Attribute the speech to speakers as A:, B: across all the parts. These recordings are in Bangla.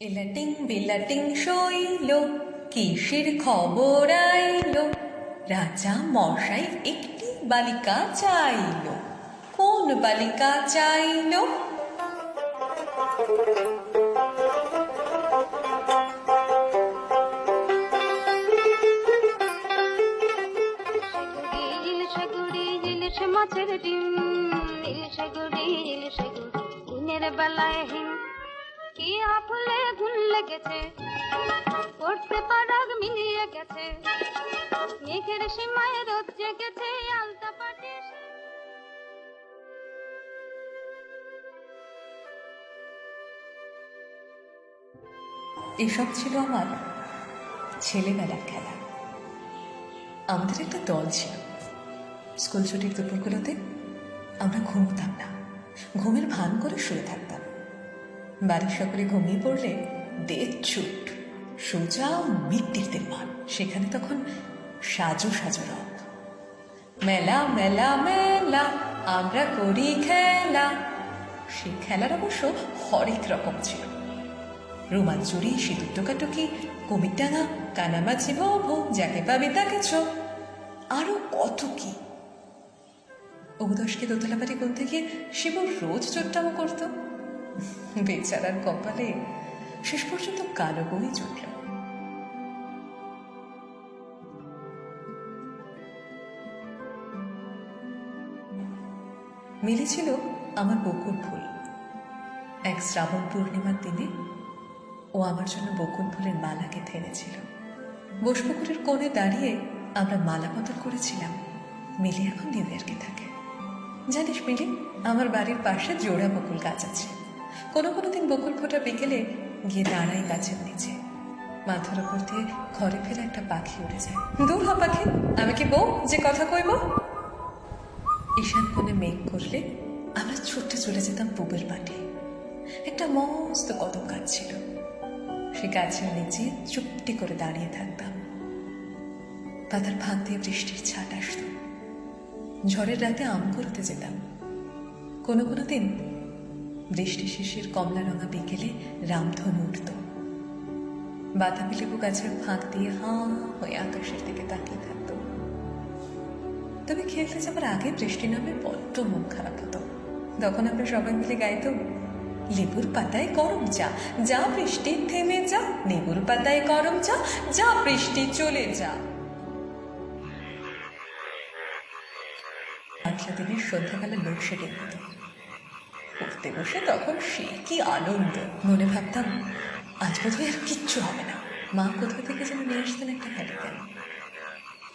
A: এলাটিং বিলাটিং শৈল কিসের খবর আইল? রাজা মশাই একটি বালিকা চাইল। কোন বালিকা চাইল?
B: মাছের ডিম ইলিশে গুড়ি ইলিশে গুড়ি দিনের বেলায় গুণ লেগেছে পড়তে পারাগ মিলিয়ে গেছে। মেঘের সীমায় রোদ জেগেছে আলতা পাটি।
A: এসব ছিল আমার ছেলেবেলার খেলা। আমাদের একটা দল ছিল। স্কুল ছুটির দুপুরগুলোতে আমরা ঘুমোতাম না। ঘুমের ভান করে শুয়ে থাকতাম। বাড়ির সকলে ঘুমিয়ে পড়লে দেড় ছুট সোজা মিট্টির দেওয়ান সেখানে তখন সাজু সাজু রক মেলা মেলা মেলা, আমরা করি খেলা। সেই খেলার অবশ্য হরেক রকম ছিল। রুমাল চুরি সিঁদুর টোকাটুকি কুমির ডাঙা কানামাছি বউ যাকে পাবি তাকে ছো আরও কত কি? অবদশকে দোতলা বাড়ি গুনতে গিয়ে শিব রোজ চোট্টামো করতো। বেচারার কপালে শেষ পর্যন্ত কালো বই জুটল মিলেছিল আমার বকুল ফুল। এক শ্রাবণ পূর্ণিমার দিনে ও আমার জন্য বকুল ফুলের মালাকে গেঁথে এনেছিল বসপুকুরের কোণে দাঁড়িয়ে আমরা মালা বদল করেছিলাম। মিলি এখন নিউ ইয়র্কে থাকে। জানিস মিলি, আমার বাড়ির পাশে জোড়া বকুল গাছ আছে। কোনো কোনো দিন বকুল ফোটা বিকেলে গিয়ে দাঁড়াই গাছের নিচে। মাথার উপর দিয়ে ঘরে ফেলে একটা পাখি উড়ে যায়। দূর হ, পাখি, আমি কি বউ যে কথা কইব? ঈশান কোণে মেঘ করলে আমরা ছুটে চলে যেতাম পুবের মাঠে। একটা মস্ত কদম গাছ ছিল। সে গাছের নিচে চুপটি করে দাঁড়িয়ে থাকতাম। পাতার ফাঁক দিয়ে বৃষ্টির ছাট আসতো। ঝড়ের রাতে আম করতে যেতাম। কোনো কোনো দিন বৃষ্টি শিশির, কমলা রঙা বিকেলে রামধনু উঠত। বাতাবি লেবু গাছের ফাঁক দিয়ে হাঁ হয়ে আকাশের দিকে তাকিয়ে থাকতো। তবে খেলতে যাবার আগে বৃষ্টি নামে বড্ড মন খারাপ হতো। তখন আমরা সবাই মিলে গাইতাম লেবুর পাতায় গরম চা, যা বৃষ্টি থেমে যা, লেবুর পাতায় গরম চা, যা বৃষ্টি চলে যা। আগলা দিনের সন্ধ্যাবেলা লোডশেডিং হতো। পড়তে বসে তখন সে কি আনন্দ। মনে ভাবতাম, আজ বোধহয় আর কিচ্ছু হবে না। মা কোথা থেকে যেন নিয়ে আসতেন একটা হ্যারিকেন।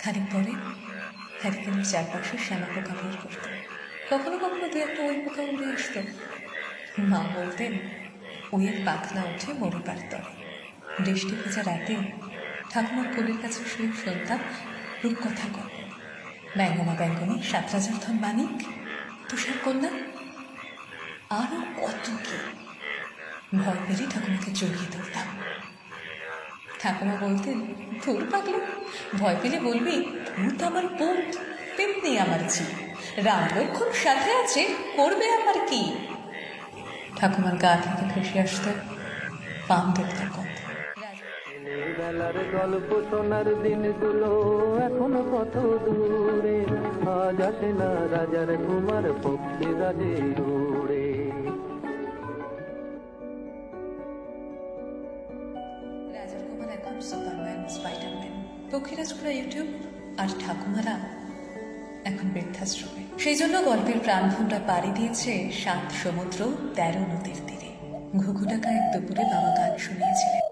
A: খানিক পরে হ্যারিকেনের চারপাশে শ্যামা পোকা বের করতো কখনো কখনো দু একটা ওই পোকা উড়ে আসতো। মা বলতেন ওইয়ের পাখনা উঠে মরে পারত বৃষ্টি ভেজা রাতে ঠাকুমার কোলের কাছে শুয়ে শুনতাম রূপকথা গল্প। ব্যঙ্গমা ব্যঙ্গমী, সাত রাজার ধন মানিক, তুষার কন্যা আরও কত কি ভয় পেলে ঠাকুমাকে জড়িয়ে ধরতাম। ঠাকুমা বলতেন, ধুর পাগলি, ভয় পেলে বলবি, ভূত আমার পুত পেতনি আমার জি রাম লক্ষণ সাথে আছে, করবে আমার কি? ঠাকুমার গা থেকে ভেসে আসতো পাম দেবতার গন্ধ।
C: বেলার গল্প শোনার দিনগুলো এখনও কত দূরে। আজ আসে না রাজার কুমার পক্ষে
A: রাজার স্পাইডারম্যান। পক্ষীরাজগুলো ইউটিউব আর ঠাকুমারা এখন বৃদ্ধাশ্রমে। সেই জন্য গল্পের পাড়ি দিয়েছে সাত সমুদ্র, তেরো নদীর তীরে। ঘুঘুটাকা এক দুপুরে বাবা গান শুনিয়েছিলেন।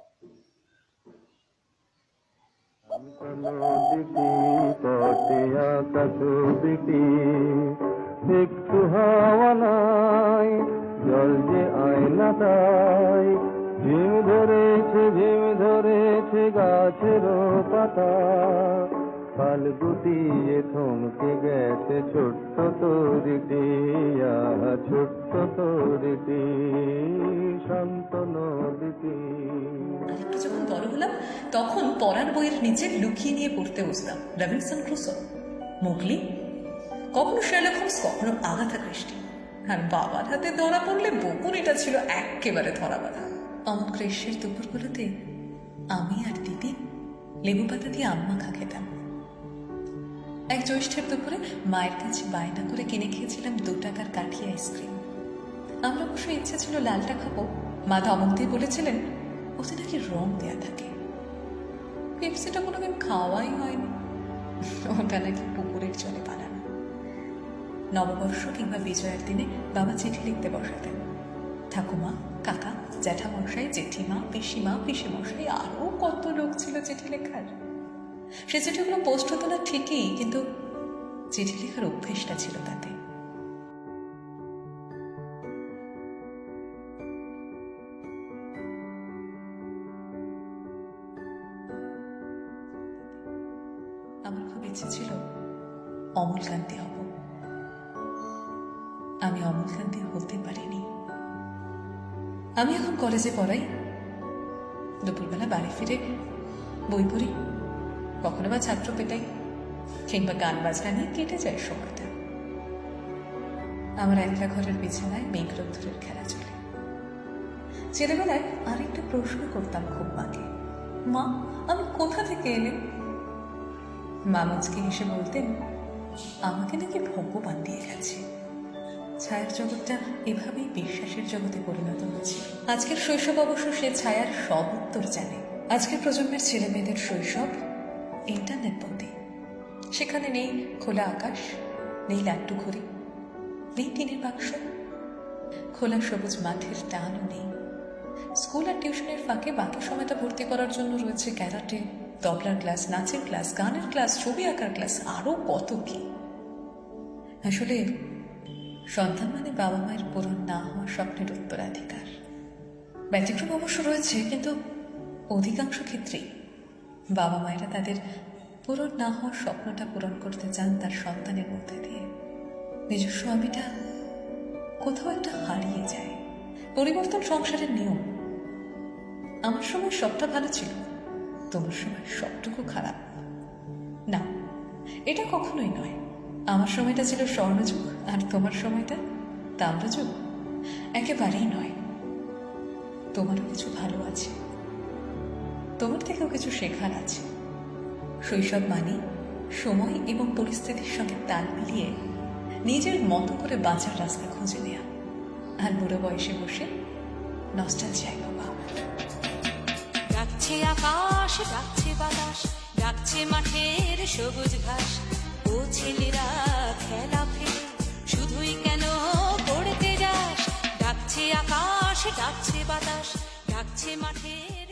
C: একটু নাই, জল যে তাই, ঝিম ধরেছে ঝিম ধরেছে গাছের পাতা। কাল গুটিয়ে থমকে গেছে ছোট্ট তরিটি, আহা ছোট্ট তরিটি, শান্ত নদীটি।
A: আরেকটু যখন বড় হলাম, তখন পড়ার বইয়ের নিচে লুকিয়ে নিয়ে পড়তে বসতাম রবিনসন ক্রুসো। মুগলি, কখনো শেরলক হোমস কখনো আগাথা কৃষ্টি আর বাবার হাতে ধরা পড়লে বকুনিটা ছিল একেবারে ধরা বাঁধা। অমন গ্রীষ্মের দুপুরগুলোতে আমি আর দিদি লেবু পাতা দিয়ে আম্মা খা খেতাম। এক জ্যৈষ্ঠের দুপুরে মায়ের কাছে বায়না করে কিনে খেয়েছিলাম দু টাকার কাঠি আইসক্রিম। আমরা অবশ্য ইচ্ছে ছিল লালটা খাব। মা ধমক দিয়ে বলেছিলেন, ওতে নাকি রং দেয়া থাকে। পেপসিটা কোনোদিন খাওয়াই হয়নি। ওটা নাকি পুকুরের জলে বানানো নববর্ষ কিংবা বিজয়ের দিনে বাবা চিঠি লিখতে বসাতেন। ঠাকুমা, কাকা, জ্যাঠামশাই, জেঠিমা, পিসিমা, পিসিমশাই আরও কত লোক ছিল চিঠি লেখার। সে চিঠিগুলো পোস্ট হতো না ঠিকই, কিন্তু চিঠি লেখার অভ্যেসটা ছিল তাতে। আমার খুব ইচ্ছে ছিল অমলকান্তি হব। আমি অমলকান্তি হতে পারিনি। আমি এখন কলেজে পড়াই। দুপুরবেলা বাড়ি ফিরে বই পড়ি, কখনো বা ছাত্র পেটাই, কিংবা গান বাজনা নিয়ে কেটে যায় সময়টা। আমার একলা ঘরের বিছানায় মেঘ রোদ্দুরের খেলা চলে। ছেলেবেলায় আরেকটা প্রশ্ন করতাম খুব মাকে, মা, আমি কোথা থেকে এলাম মা মুচকি হেসে বলতেন, আমাকে নাকি ভগবান দিয়ে গেছে। ছায়ার জগৎটা এভাবেই বিশ্বাসের জগতে পরিণত হয়েছে। আজকের শৈশব অবশ্য সে ছায়ার সব উত্তর জানে। আজকের প্রজন্মের ছেলে মেয়েদের শৈশব ইন্টারনেট বন্দি। সেখানে নেই খোলা আকাশ, নেই লাট্টু ঘড়ি নেই টিনের বাক্স, খোলা সবুজ মাঠের টানও নেই। স্কুল আর টিউশনের ফাঁকে বাকি সময়টা ভর্তি করার জন্য রয়েছে ক্যারাটে, তবলার ক্লাস, নাচের ক্লাস, গানের ক্লাস, ছবি আঁকার ক্লাস, আরও কত কি? আসলে সন্তান মানে বাবা মায়ের পূরণ না হওয়া স্বপ্নের উত্তরাধিকার। ব্যতিক্রম অবশ্য রয়েছে, কিন্তু অধিকাংশ ক্ষেত্রেই বাবা মায়েরা তাদের পূরণ না হওয়ার স্বপ্নটা পূরণ করতে চান তার সন্তানের মধ্যে দিয়ে। নিজস্ব আমিটা কোথাও একটা হারিয়ে যায়। পরিবর্তন সংসারের নিয়ম। আমার সময় সবটা ভালো ছিল, তোমার সময় সবটুকু খারাপ। না, এটা কখনোই নয়। আমার সময়টা ছিল স্বর্ণযুগ, আর তোমার সময়টা তাম্রযুগ। একেবারেই নয়। তোমারও কিছু ভালো আছে। তোমার থেকেও কিছু শেখার আছে। শৈশব মানে সময় এবং পরিস্থিতির সঙ্গে তাল মিলিয়ে নিজের মতো করে বাঁচার রাস্তা খুঁজে নেয়া। আর বুড়ো বয়সে বসে চাই বাবা
D: ডাকছে আকাশ, ডাকছে বাতাস, ডাকছে মাঠের সবুজ ঘাস। ছেলেরা খেলা ফেলে। শুধুই কেন পড়তে যাস? ডাকছে আকাশ ডাকছে বাতাস ডাকছে সবুজ